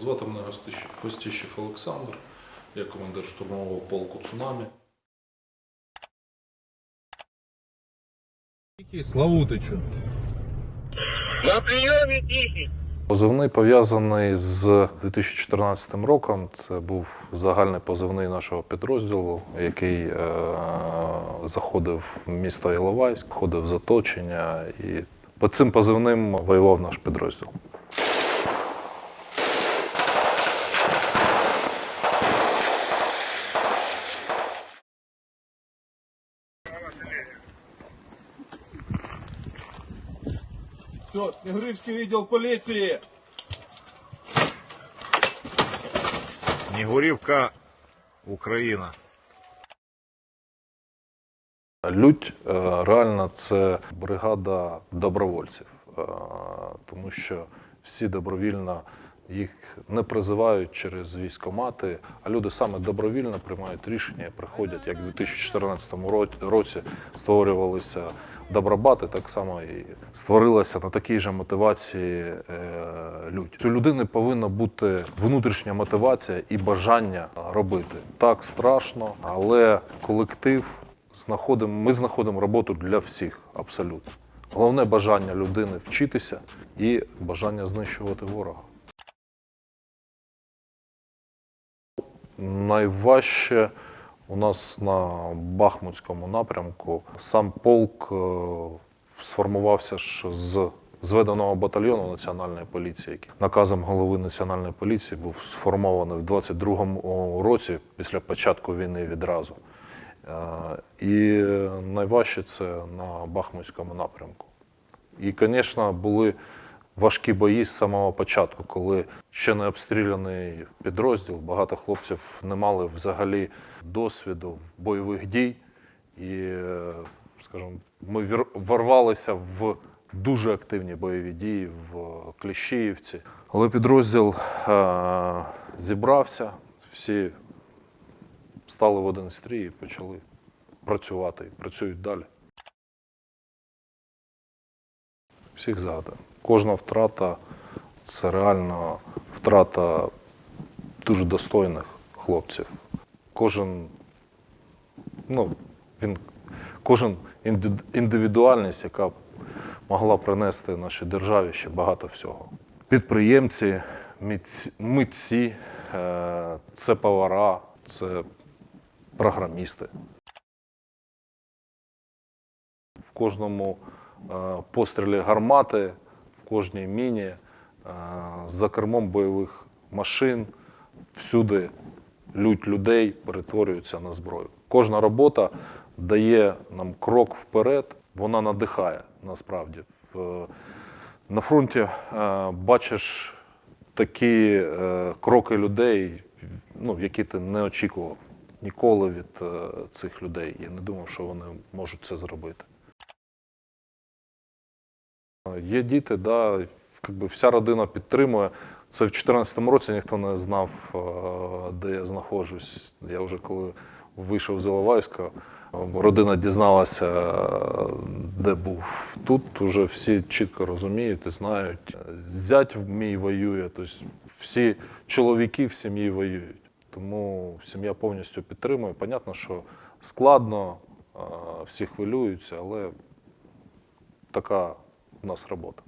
Звати мене Гостищ- Гостищев Олександр, я командир штурмового полку Цунамі. Славутичу. На прийомі тихий. Позивний пов'язаний з 2014 роком. Це був загальний позивний нашого підрозділу, який е- заходив в місто Іловайськ, ходив в заточення, і по цим позивним воював наш підрозділ. Все, Снегурівський відділ поліції. Снігурівка, Україна. Лють е, реально це бригада добровольців, е, тому що всі добровільно їх не призивають через військомати, а люди саме добровільно приймають рішення, приходять, як в 2014 ро- році створювалися добробати, так само і створилася на такій же мотивації е, лють. У людини повинна бути внутрішня мотивація і бажання робити. Так страшно, але колектив знаходимо, ми знаходимо роботу для всіх абсолютно. Головне бажання людини вчитися і бажання знищувати ворога. Найважче у нас на Бахмутському напрямку сам полк е, сформувався ж з зведеного батальйону національної поліції, який наказом голови національної поліції був сформований в 22-му році після початку війни відразу. Е, І найважче це на Бахмутському напрямку. І, звісно, були важкі бої з самого початку, коли ще не обстріляний підрозділ, багато хлопців не мали взагалі досвіду бойових дій. І, е, скажімо, ми ворвалися в дуже активні бойові дії в Кліщіївці. Але підрозділ е, зібрався, всі стали в один стрій і почали працювати. Працюють далі. Всіх згадую. Кожна втрата це реально втрата дуже достойних хлопців. Кожен, ну, він, кожен індивідуальність, яка могла принести нашій державі ще багато всього. Підприємці, митці, е, це повара, це програмісти. В кожному е, пострілі гармати, кожній міні, е, за кермом бойових машин, всюди лють людей перетворюються на зброю. Кожна робота дає нам крок вперед, вона надихає насправді. На фронті е, бачиш такі е, кроки людей, ну, які ти не очікував ніколи від е, цих людей. Я не думав, що вони можуть це зробити. Є діти, да, якби вся родина підтримує. Це в 2014 році ніхто не знав, е, де я знаходжусь. Я вже коли вийшов з Іловайська, родина дізналася, де був. Тут вже всі чітко розуміють і знають. Зять мій воює, тобто всі чоловіки в сім'ї воюють. Тому сім'я повністю підтримує. Понятно, що складно, е, всі хвилюються, але така нас робота.